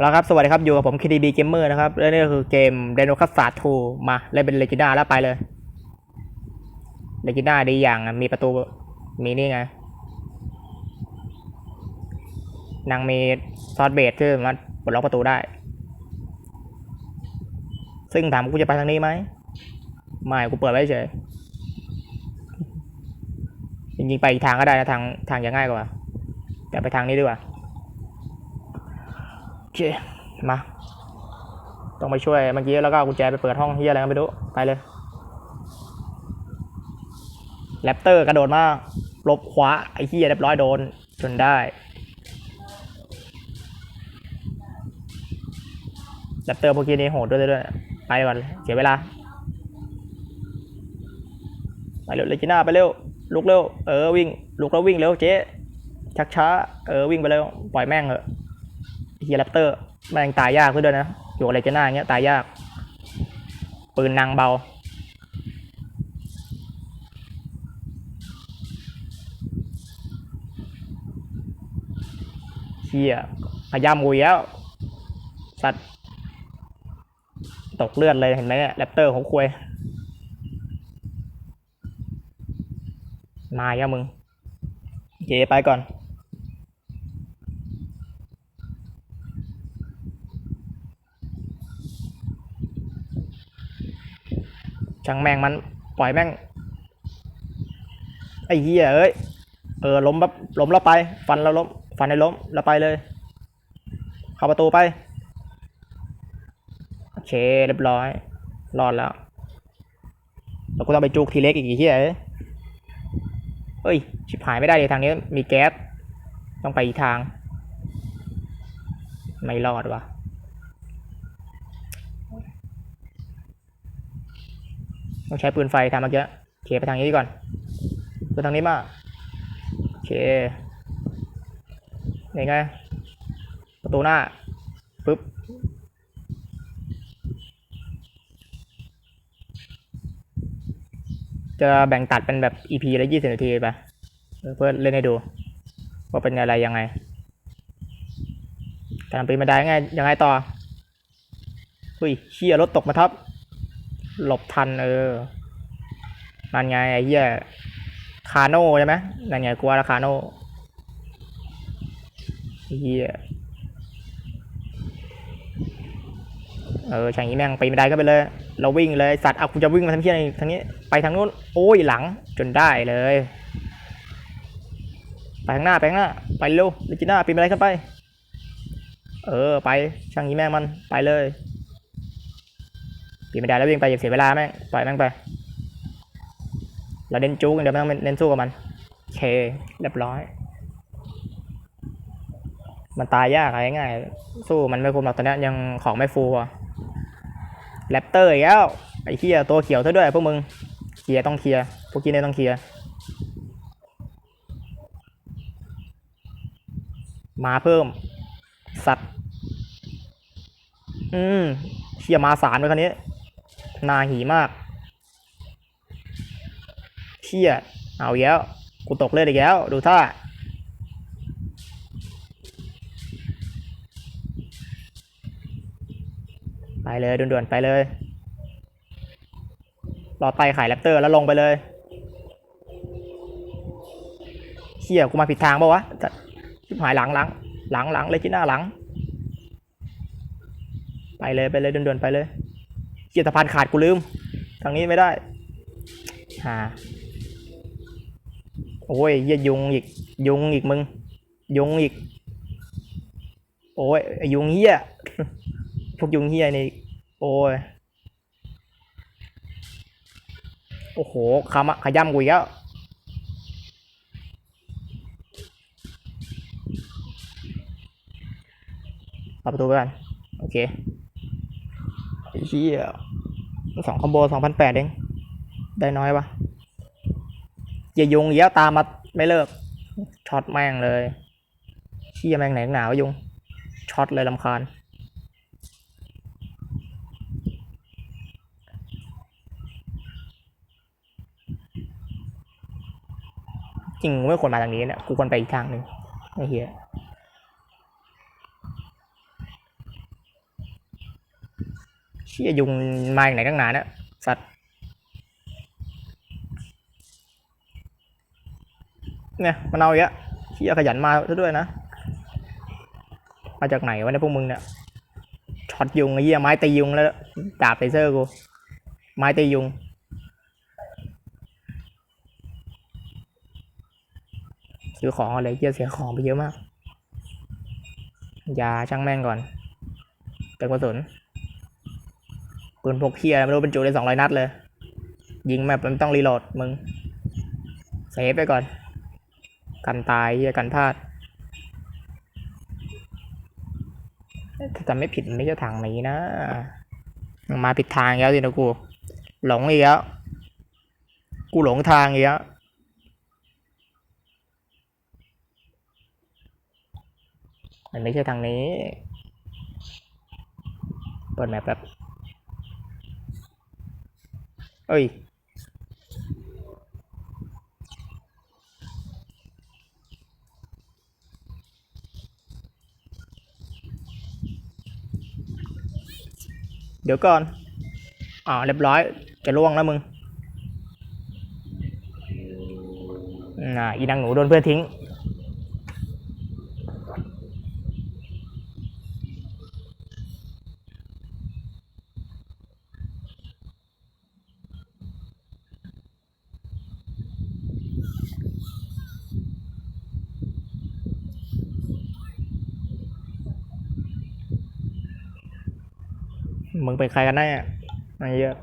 แล้วครับ สวัสดีครับ อยู่กับผม KDB Gamer นะครับ และนี่ก็คือเกม Dino c r u s a 2มาเล่นเป็นเลจิน่าแล้วไปเลยเลจิน่าดีอย่างอะมีประตู มีนี่ไง นางมีซอสเบสที่สามารถปลดล็อกประตูได้ ซึ่งถามกูจะไปทางนี้ไหม ไม่ กูเปิดไว้เฉย จริงๆ ไปอีกทางก็ได้นะ ทางทางจะง่ายกว่า แต่ไปทางนี้ดีกว่า เค มา ต้องไปช่วยเมื่อกี้แล้วก็เอากุญแจไปเปิดห้องที่อะไรก็ไม่รู้ ไปเลย แรปเตอร์กระโดดมาลบขวาไอ้เหี้ยเรียบร้อยโดน จนได้แรปเตอร์พวกกี้นี่โหดด้วยด้วย ไปก่อนเสียเวลา ไปเร็วเลจิน่าไปเร็ว ลุกเร็ว เออวิ่ง ลุกแล้ววิ่งเร็วเจ๊ชักช้า เออวิ่งไปเร็ว ปล่อยแม่งเถอะไอ้ เฮียแรปเตอร์แม่งตายยากขึ้นด้วยนะอยู่อะไรจะหน้าน่าเงี้ยตายยาก ปืนนางเบา เฮียพยายามงูอีกแล้ว สัตว์ ตกเลือดเลยเห็นไหมเนี่ยแรปเตอร์ของควยมาแล้วมึงเคไปก่อน ช่างแม่งมันปล่อยแม่งไอ้เหี้ยเอ้ยเออล้มแบบล้มแล้วไป ฟันแล้วล้มฟันให้ล้มแล้วไปเลย เข้าประตูไปโอเคเรียบร้อยรอดแล้วแล้วก็ต้องไปจูกทีเล็กอีกอีเหี้ยเอ้ยเอ้ยชิบหายไม่ได้เลยทางนี้มีแก๊สต้องไปอีกทาง ไม่รอดว่ะ ต้องใช้ปืนไฟทำเมื่อกี้เคไปทางนี้ก่อนไปทางนี้มาโอเคนี่ไงประตูหน้าปึ๊บจะแบ่งตัดเป็นแบบ EP ละยี่สิบนาทีไปเพื่อเล่นให้ดู ว่าเป็นอะไรยังไงการปีนบันไดยังไงยังไงต่อเฮ้ยเชี่ยรถตกมาทับ หลบทันเออนั่นไงไอ้เหี้ยคาโน่ใช่ไหมนั่นไงกลัวละคาโน่ไอ้เหี้ยเออช่างนี้แม่งไปีนบันได้ก็ไปเลย เราวิ่งเลยสัตว์เอากูจะวิ่งมาทางที่ไหนทางนี้ ไปทางนู้น โอ้ยหลังจนได้เลย ไปข้างหน้าไปข้างหน้า ไปเร็วลิจิน่าปีนบันไดขึ้นไป เออไปช่างนี้แม่งมันไปเลย ปีไม่ได้แล้ววิ่งไปอย่าเสียเวลาแม่งปล่อยแม่งไป เราเน้นจู๊กเดี๋ยวไม่ต้องเน้นสู้กับมันโอเคเรียบร้อย มันตายยากอะไรง่ายสู้มันไม่คุ้มหรอกตอนนี้ยังของไม่ฟูอะแรปเตอร์อีกแล้วไอ้เคียตัวเขียวซะด้วยพวกมึงเคลียร์ต้องเคลียร์พวกกี้เนี่ยต้องเคลียร์มาเพิ่ม สัตว์ อืมเชียมาสารไปคันนี้ นาหีมากเชี่ยเอาแล้วกูตกเลือดอีกแล้ว ดูท่าไปเลยด่วนๆไปเลย รอไต่ไข่แรปเตอร์แล้วลงไปเลยเชี่ยกูมาผิดทางปะวะจะชิบหายหลังหลังหลังหลังเลยจีน่าหลัง ไปเลยไปเลยด่วนๆไปเลย เกียร์สะพานขาดกูลืม ทางนี้ไม่ได้หาโอ้ยเหี้ยยุงอีก ยุงอีกมึง ยุงอีก โอ้ยยุงเหี้ย พวกยุงเหี้ยนี่ โอ้ย โอ้โหขามะขย้ำกูอีกแล้วเอาประตูไปก่อนโอเค เหี้ยสองคอมโบสองพันแปดเอง ได้น้อยวะอย่ายุงเยอะตามมาไม่เลิก ช็อตแม่งเลยเชี่ยแม่งไหนหนาวยุง ช็อตเลยลำคาญจริงกูไม่ควรมาทางนี้เนี่ยกูควรไปอีกทางหนึ่งไอ้เหี้ย เชี่ยยุงมาอย่างไหนตั้งนานเนี่ยสัตว์เนี่ยมันเอาอีกแล้วเชี่ยขยันมาซะด้วยนะมาจากไหนวะเนี่ยพวกมึงเนี่ยช็อตยุงไอ้เหี้ยไม้ตียุงแล้วดาบเลเซอร์กูไม้ตียุงซื้อของอะไรเหี้ยเสียของไปเยอะมากยาช่างแม่งก่อนเติมกระสุน ปืนพกเฮียไม่รู้บรรจุได้สองร้อยนัดเลย ยิงแบบมันต้องรีโหลดมึงเซฟไปก่อน กันตายเฮียกันพลาดถ้าจำไม่ผิดไม่ใช่ทางนี้นะ มาผิดทางแล้วสินะกู หลงอีกแล้ว กูหลงทางอีกแล้วมันไม่ใช่ทางนี้ เปิดแมปแบบ เอ้ยเดี๋ยวก่อน อ่าเรียบร้อย จะล่วงแล้วมึง น่ะอีนางหนูโดนเพื่อนทิ้ง มึงเป็นใครกันแน่ไอ้เหี้ย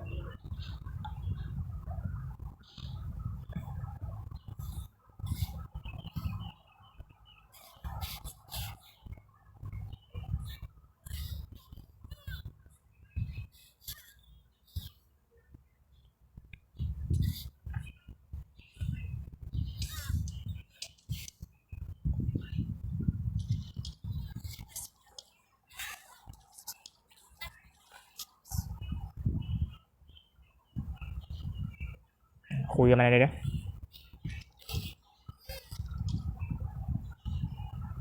คุยกันมาเลยเด้อ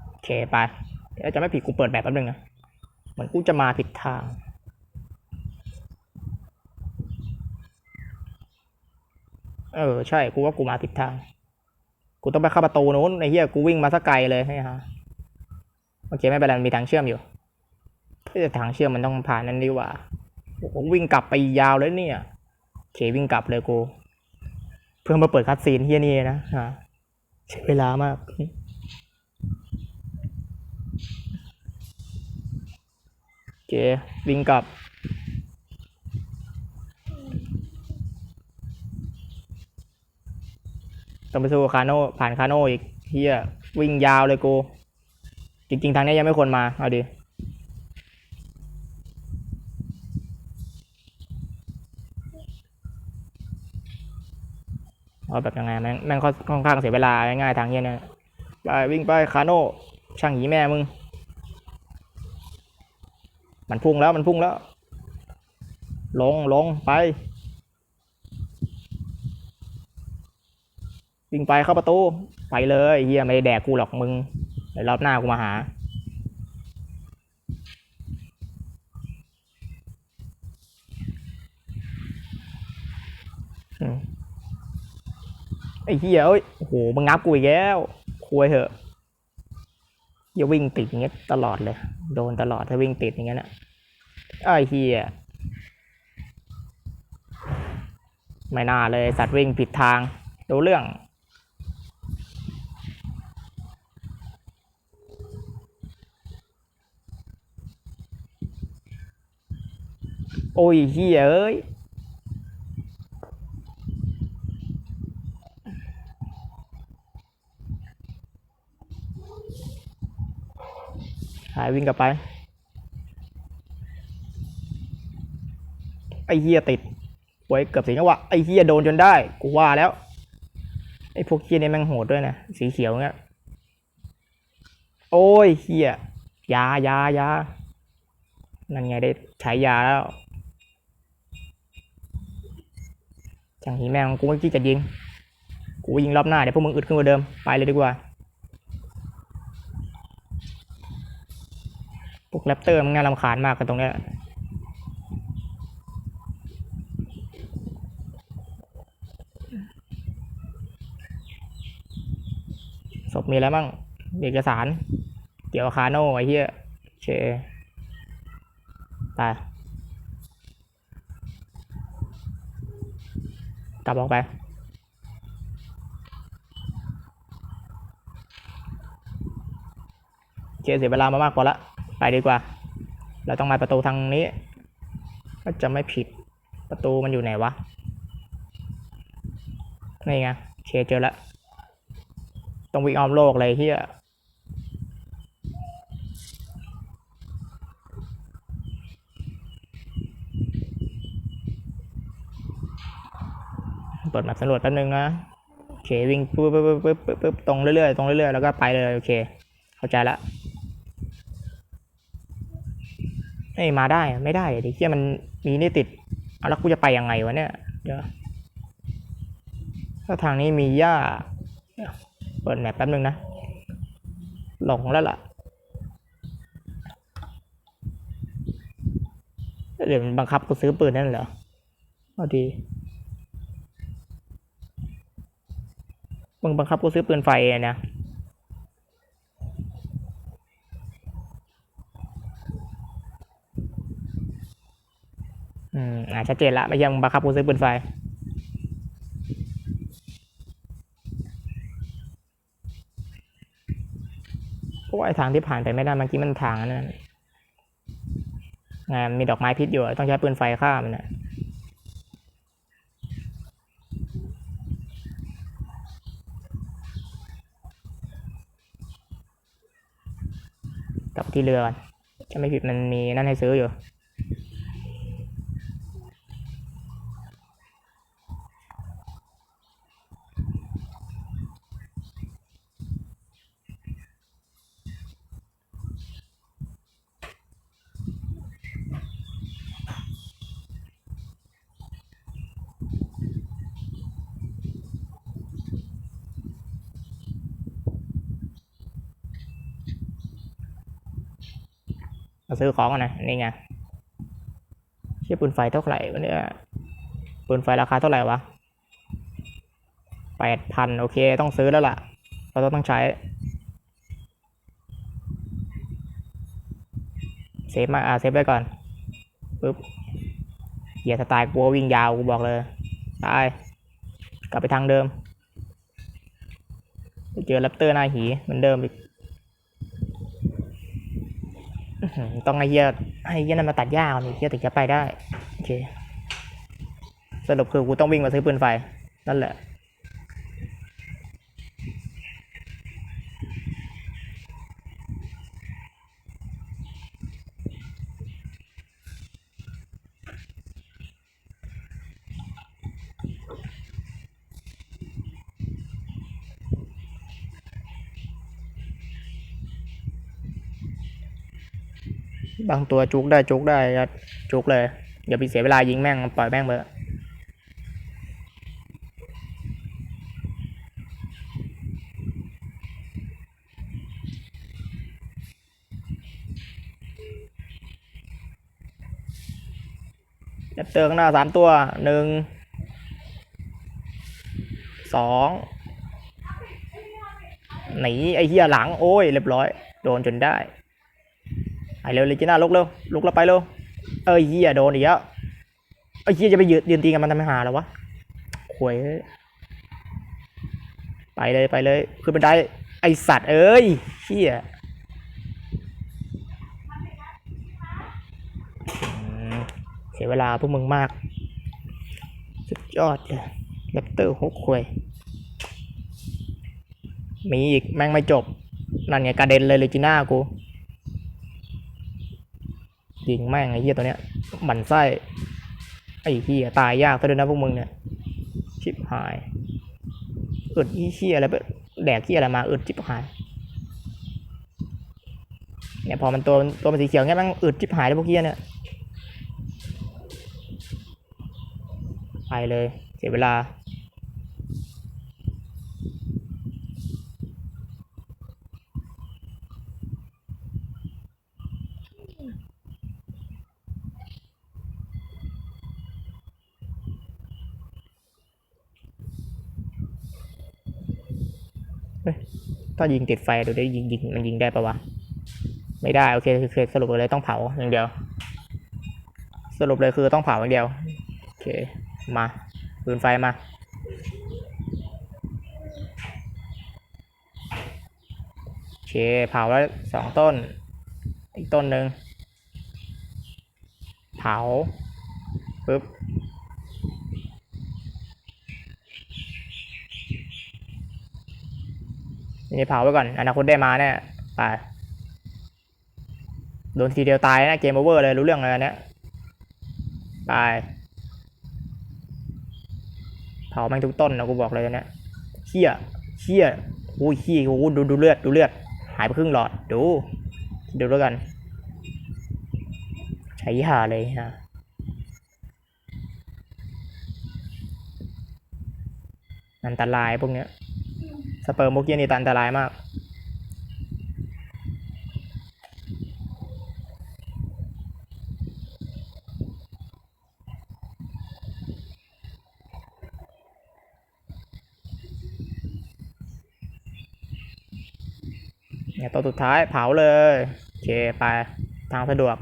โอเคไปเดี๋ยวจะไม่ผิดกูเปิดแบบแป๊บนึงนะเหมือนกูจะมาผิดทางเออใช่กูว่ากูมาผิดทาง กูต้องไปเข้าประตูนู้นไอ้เหี้ยกูวิ่งมาสักไกลเลยไอ้ฮะโอเคไม่เป็นไรมันมีทางเชื่อมอยู่แต่ทางเชื่อมมันต้องผ่านนั่นดีกว่าโอ้โหวิ่งกลับไปยาวเลยเนี่ยโอเควิ่งกลับเลยกู พื่อมาเปิดคัดซีนเฮียนี่นะฮะใช้เวลามากโอเควิ่งกลับ ต้องไปสู้คาโน่ผ่านคาโน่อีกเฮียวิ่งยาวเลยกู จริง ๆ ทางนี้ยังไม่ควรมา เอาดิ เอาแบบยังไงแม่งแม่งค่อนค่อนข้างเสียเวลาง่ายๆทางเนี้ยนี่ยไปวิ่งไปคาโน่ช่างหีแม่มึง มันพุ่งแล้วมันพุ่งแล้ว ลงลงไป วิ่งไปเข้าประตู ไปเลยเฮียไม่ได้แดกกูหรอกมึงเดี๋ยวรอบหน้ากูมาหา ไอ้เหี้ยเอ้ยโอ้โหมึงงับกูอีกแล้วคุยเถอะอย่าวิ่งติดอย่างเงี้ยตลอดเลย โดนตลอดถ้าวิ่งติดอย่างเงี้ยนะไอ้เหี้ยไม่น่าเลยสัตว์วิ่งผิดทางดูเรื่องโอ้ยเหี้ยเอ้ย หาย วิ่งกลับไปไอ้เฮียติดไว้ยเกือบสีจังหวะไอ้เฮียโดนจนได้ กูว่าแล้ว ไอ้พวกเฮียนี่แม่งโหดด้วยนะ สีเขียวเงี้ย โอ้ยเฮียยายายานั่นไงได้ใช้ยาแล้วจังหีแม่งกูไม่คิดจะยิง กูยิงรอบหน้าเดี๋ยวพวกมึงอึดขึ้นกว่าเดิม ไปเลยดีกว่า แรปเตอร์มันน่าลำคาญมากกันตรงเนี้ยศพมีแล้วมั่งเอกสาร เกี่ยวคาโน่ไอ้เหี้ยเชไปกลับออกไปเจเสียเวลามามากพอละ ไปดีกว่า เราต้องมาประตูทางนี้ ก็จะไม่ผิดประตูมันอยู่ไหนวะ นี่ไงเคเจอแล้วต้องวิ่งอ้อมโลกเลยเฮียเปิดแมปสำรวจแป๊บนึงนะโอเควิ่งปึ๊บปึ๊บปึ๊บปึ๊บปึ๊บตรงเรื่อยๆตรงเรื่อยๆแล้วก็ไปเลยโอเค เข้าใจละ เอ้มาได้ไม่ได้อะดิเฮียมันมีนี่ติดเอาแล้วกูจะไปยังไงวะเนี่ยเดี๋ยวถ้าทางนี้มีหญ้าเปิดแมปแป๊บนึงนะหลงแล้วล่ะเดี๋ยวมันบังคับกูซื้อปืนนั่นเหรอเอาดีมึงบังคับกูซื้อปืนไฟนะ อืมอ่าชัดเจนละไม่ใช่มึงบังคับกูซื้อปืนไฟเพราะว่าไอ้ทางที่ผ่านไปไม่ได้เมื่อกี้มันทางนนั้นไงมันมีดอกไม้พิษอยู่ ต้องใช้ปืนไฟฆ่ามันนะกลับที่เรือก่อนจะไม่ผิดมันมีนั่นให้ซื้ออยู่ ซื้อของนะนี่ไงเชื่อปืนไฟเท่าไหร่วะเนี่ยปืนไฟราคาเท่าไหร่วะแปดพันโอเค ต้องซื้อแล้วล่ะ เราต้องใช้เซฟมาอ่าเซฟไว้ก่อนปึ๊บเหยียสไตล์กลัววิ่งยาวกูบอกเลยตายกลับไปทางเดิมเจอแรปเตอร์หน้าหีเหมือนเดิมอีก ต้องไอ้เหี้ยให้เหี้ยนั่นมาตัดหญ้าก่อนดิเหี้ยถึงจะไปได้ โอเค สรุปคือกูต้องวิ่งมาซื้อปืนไฟ นั่นแหละ บางตัวจุกได้จุกได้จุกเลยอย่าไปเสียเวลายิงแม่งปล่อยแม่งเถอะแรปเตอร์ข้างหน้าสามตัวหนึ่งสองหนีไอ้เหี้ยหลัง โอ้ย เรียบร้อย โดนจนได้ เร็วเลยจีน่าลุกเร็วลุกแล้วไปเร็วเอ้ยเหี้ยโดนอีกแล้วไอ้ยเหี้ยจะไปยืนยืนตีกันมันทำไมหาแล้ววะหวยไปเลยไปเลยขึ้นบันไดไอสัตว์เอ้ยเหี้ยเสียเวลาพวกมึงมาก สุดยอดเลยแรปเตอร์หกควยมีอีกแม่งไม่จบ นั่นไงกระเด็นเลยเลยจีน่ากู ยิงแม่งไอ้เหี้ยตัวเนี้ยหมันไส้ไอ้เหี้ยตายยากซะด้วยนะพวกมึงเนี่ยชิบหายอึดอีเหี้ยอะไรไปแดกเหี้ยอะไรมาอึดชิบหายเนี่ยพอมันตัวตัวมันสีเขียวเงี้ยม่งอึดชิบหายเลยพวกเหี้ยเนี่ยไปเลยเสียเวลา เถ้ายิงติดไฟดูได้ยิงยิงมันยิงได้ปะวะ ไม่ได้โอเคคือสรุปเลยต้องเผาอย่างเดียว สรุปเลยคือต้องเผาอย่างเดียว โอเค มาปืนไฟมาโอเคเผาแล้วสองต้น อีกต้นหนึ่งเผาปึ๊บ นี่เผาไว้ก่อน อนาคตได้มาแน่ไปโดนทีเดียวตายนะเกมโอเวอร์เลยรู้เรื่องเลยอันเนี้ยตายเผาแม่งทุกต้นนะกูบอกเลยอันเนี้ยเชี่ยเชี่ยโอ้ยเชี่ยโอ้ดูดูเลือดดูเลือด หายไปครึ่งหลอดดู ดูแล้วกัน ใช้หาเลยฮะอันตรายพวกเนี้ย สเปิร์มพวกเนี้ยนี่อันตรายมาก เนี่ยตัวสุดท้ายเผาเลย โอเค ไปทางสะดวก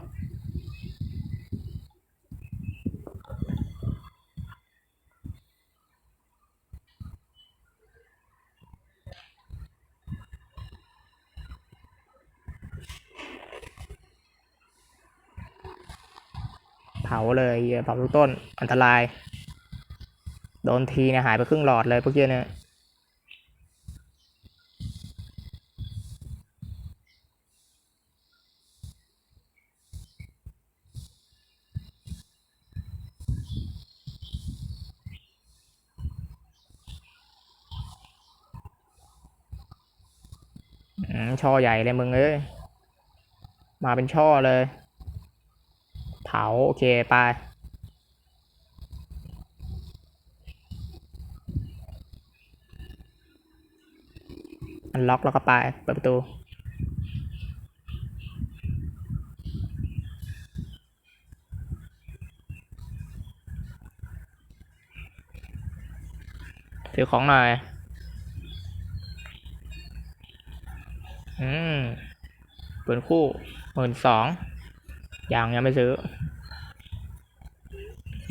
เผาเลยเผาทุกต้น อันตราย โดนทีเนี่ยหายไปครึ่งหลอดเลยพวกเนี้ยเนี่ยช่อใหญ่เลยมึงเอ้ย มาเป็นช่อเลย เผา โอเค ไป อันล็อกแล้วก็ไป เปิดประตูถือของหน่อย อืมเปืนคู่หมื่นสอง ยังยังไม่ซื้อ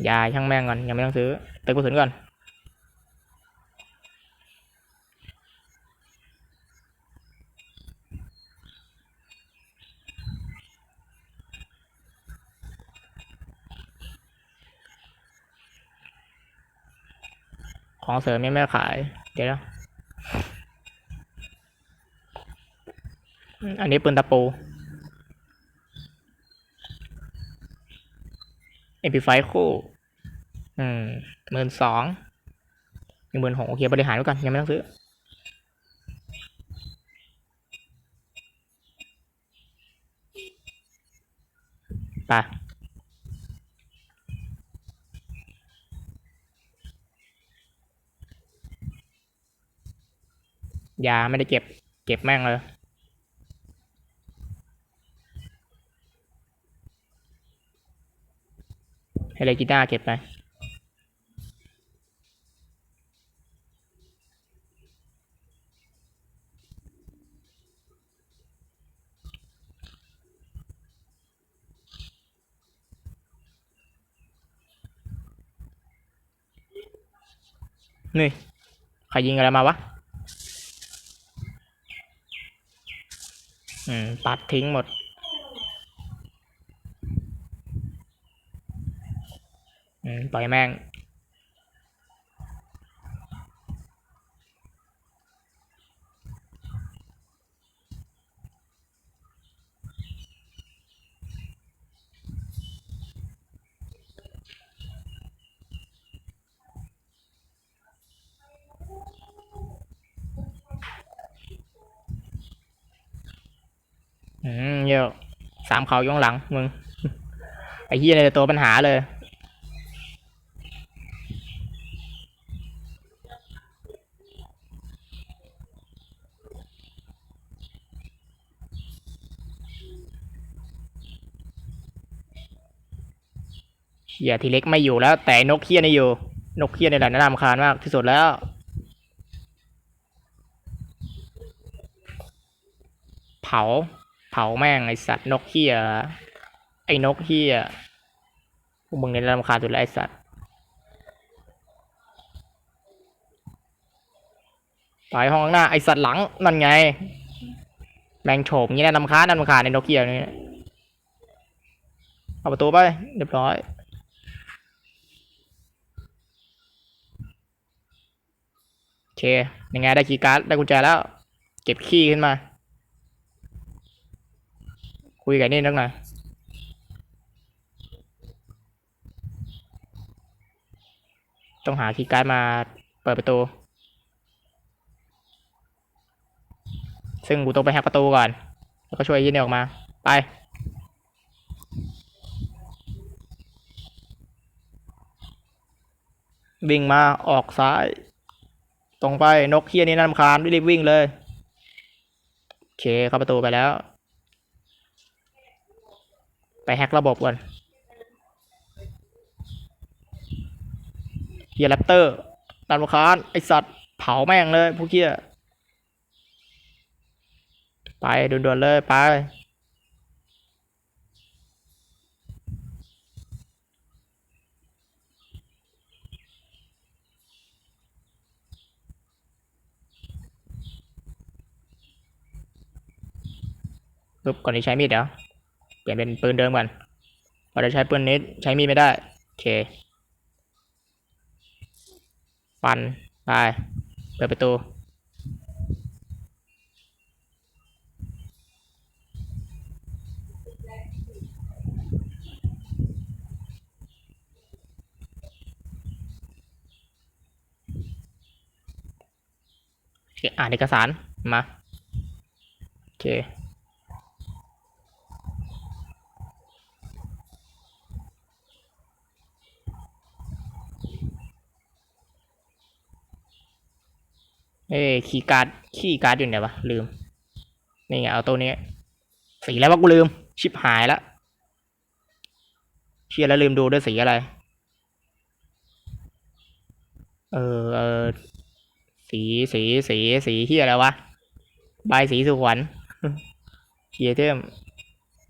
ยาช่างแม่งก่อนยังไม่ต้องซื้อเติมกระสุนก่อนของเสริมยังไม่ขาย เดี๋ยวนะอันนี้ปืนตะปู อพิไฟคู่อืมหมื่นสองหนึ่งหมื่นหกโอเค บริหารไว้ก่อนยังไม่ต้องซื้อไปยาไม่ได้เก็บ เก็บแม่งเลย ให้เลกีตาเก็บไปนี่ใครยิงอะไรมาวะ อืม ตัดทิ้งหมด อืมปล่อยแม่ง อืมเยอะสามเขาย่องหลังมึง ไอ้เฮียเนี่ยตัวปัญหาเลย ฮียทีเล็กไม่อยู่แล้ว แต่นกเฮียนี่อยู่ นกเฮียนี่แหละน่ารำคาญมากที่สุดแล้วเผา เผาแม่งไอสัตว์นกเฮียไอ้นกเฮียพวกมึงเนี่ยรำคาญสุดแล้วไอสัตว์ไปห้องข้างหน้าไอสัตว์หลังนั่นไง แมงโฉมงี้แนะนำค้านำคาญในนกเกียวนี่เอาประตูไปเรียบร้อย โอ เค ยังไงได้คีย์การ์ดได้กุญแจแล้ว เก็บขี้ขึ้นมา คุยกับนี่นักหน่อยต้องหาคีย์การ์ดมาเปิดประตู ซึ่งกูต้องไปแฮกประตูก่อน แล้วก็ช่วยยี่นี่ออกมา ไป วิ่งมาออกซ้าย ตรงไปนกเฮียนี่น่ารำคาญรีบวิ่งเลยโอเคเข้าประตูไปแล้ว ไปแฮกระบบก่อนเฮียแรปเตอร์น่ารำคาญไอสัตว์เผาแม่งเลยพวกเฮียไปด่วนๆเลยไป ปึ๊บก่อนที่ใช้มีดเดี๋ยวเปลี่ยนเป็นปืนเดิมก่อนพอจะใช้ปืนนี้ใช้มีดไม่ได้โอเคฟันไปเปิดประตูอ่านเอกสารมาโอเค อ้ยคีย์การ์ดคีย์การ์ดอยู่ไหนวะลืม นี่ไงเอาตัวนี้ สีแล้วว่ากูลืม ชิบหายละเชียแล้วลืมดูด้วยสีอะไร เออเออสีสีสีสีเฮียอะไรวะใบสีสุขวัญเทียเทม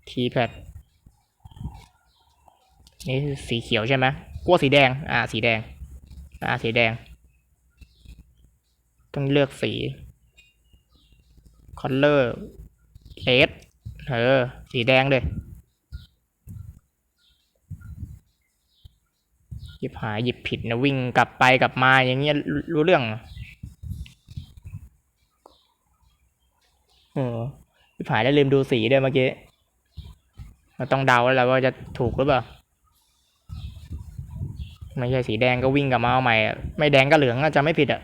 ทีแพดนี่สีเขียวใช่ไหมกลัวสีแดง อ่า สีแดง อ่า สีแดง ต้องเลือกสี color red เออ สีแดงเลยหยิบหายหยิบผิดนะวิ่งกลับไปกลับมาอย่างเงี้ยรู้รู้เรื่องเออหยิบหายแล้วลืมดูสีด้วยเมื่อกี้เราต้องเดาแล้วแหละว่าจะถูกหรือเปล่าไม่ใช่สีแดงก็วิ่งกลับมาเอาใหม่ไม่แดงก็เหลืองอะจะไม่ผิดอะ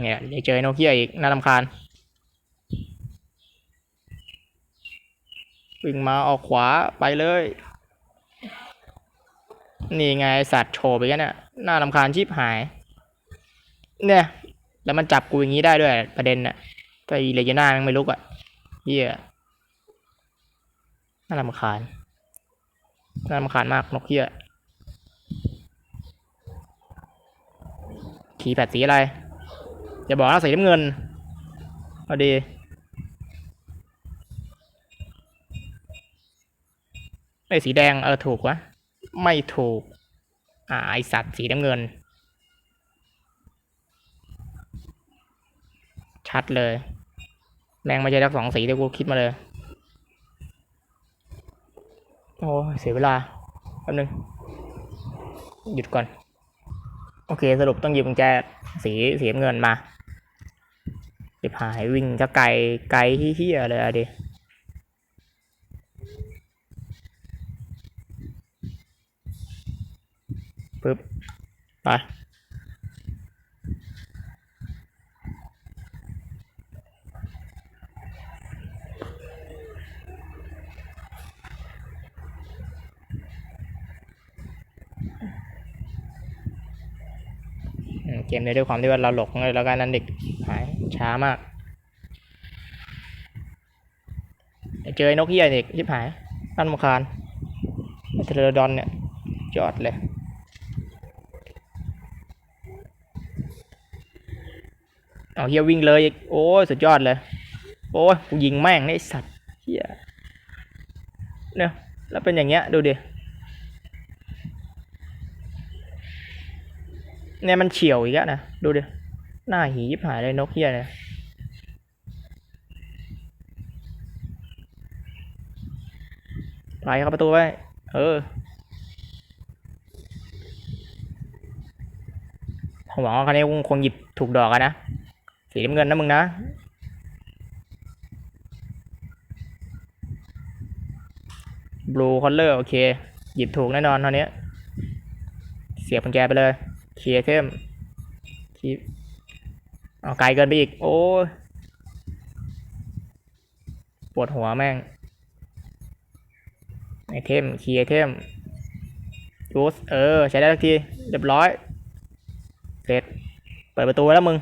เนี่ยเลยเจอโนเกียอีกน่ารำคาญวิ่งมาออกขวาไปเลย นี่ไงสัตว์โฉบไปกันเนี่ยน่ารำคาญชิบหาย เนี่ย แล้วมันจับกูอย่างนี้ได้ด้วยประเด็นน่ะแต่อีเลจน่ามันไม่ลุกอะเฮียน่ารำคาญน่ารำคาญมากนกเฮียขี่แปดสีอะไร อย่าบอกนะสีน้ำเงินเอาดีไอ้สีแดงเออถูกวะไม่ถูก อ่าไอสัตว์สีน้ำเงิน ชัดเลยแมงม่ใช่ทั้งสองสีที่กูคิดมาเลย โอ้เสียเวลาแป๊บนึง หยุดก่อน โอเคสรุปต้องหยิบกุญแจสีสีน้ำเงินมา สิบหายวิ่งจะไกลไกลที่เฮียเลยอะดิปึ๊บ ไปอืมเกมนี้ด้วยความที่ว่าเราหลงเลยแล้วกันนั้นเด็ก ช้ามากเจอไอ้นกเหี้ยอีกชิบหายนั่นมคานอ้เทเลดอนเนี่ยยอดเลย เอาเฮียวิ่งเลย โอ้ยสุดยอดเลย โอ้ยกูยิงแม่งไอสัตว์เฮียเนี่ยแล้วเป็นอย่างเงี้ยดูดิเนี่ยมันเฉียวอีกแล้วนะ ดูดิ หน้าหียิบหายเลยนกเฮียเนี่ยไปเข้าประตูไว้ เออผมหวังว่าคันนี้คงหยิบถูกดอกอะนะ สีน้ำเงินนะมึงนะบลูคอลเลอร์โอเค หยิบถูกแน่นอนตอนนี้ เสียบกุญแจไปเลย เคลียร์เทมคี เอาไกลเกินไปอีก โอ้ปวดหัวแม่ง ไอเทมเคลียร์เทมจูสเออ ใช้ได้ทักที เรียบร้อย เสร็จ เปิดประตูแล้วมึง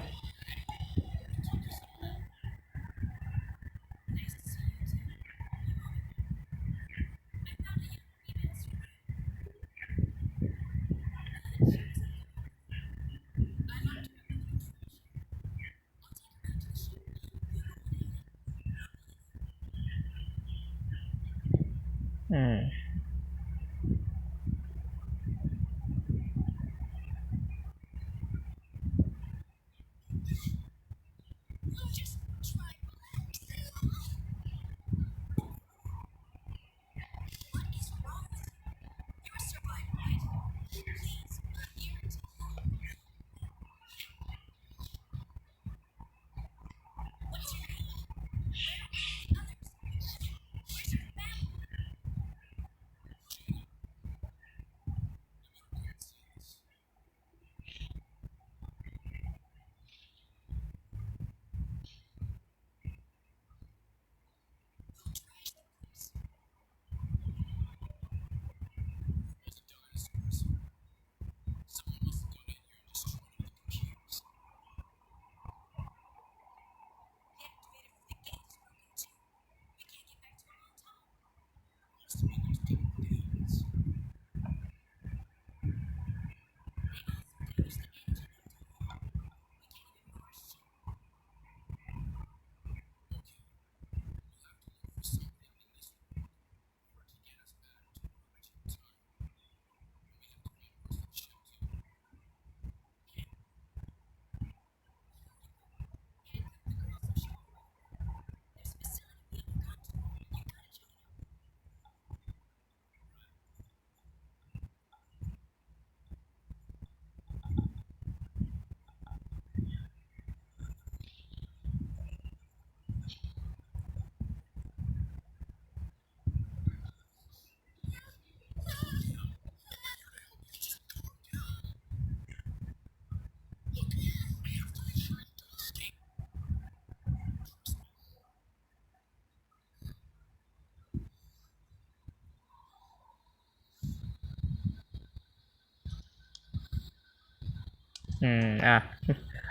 อืมอะ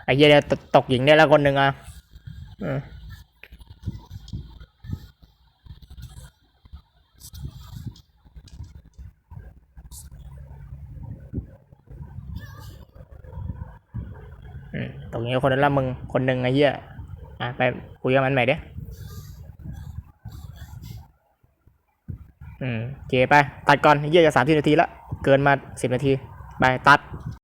ไอ้เหี้ยตตกหญิงได้แล้วคนหนึ่งอะอืมตกหญิงกับคนนั้นละมึงคนหนึ่งไอ้เหี้ยอะไปคุยกับมันใหม่เด้อืมโอเคไป ตัดก่อนไอ้เหี้ยจะสามสิบนาทีละ เกินมาสิบนาที ไป ตัด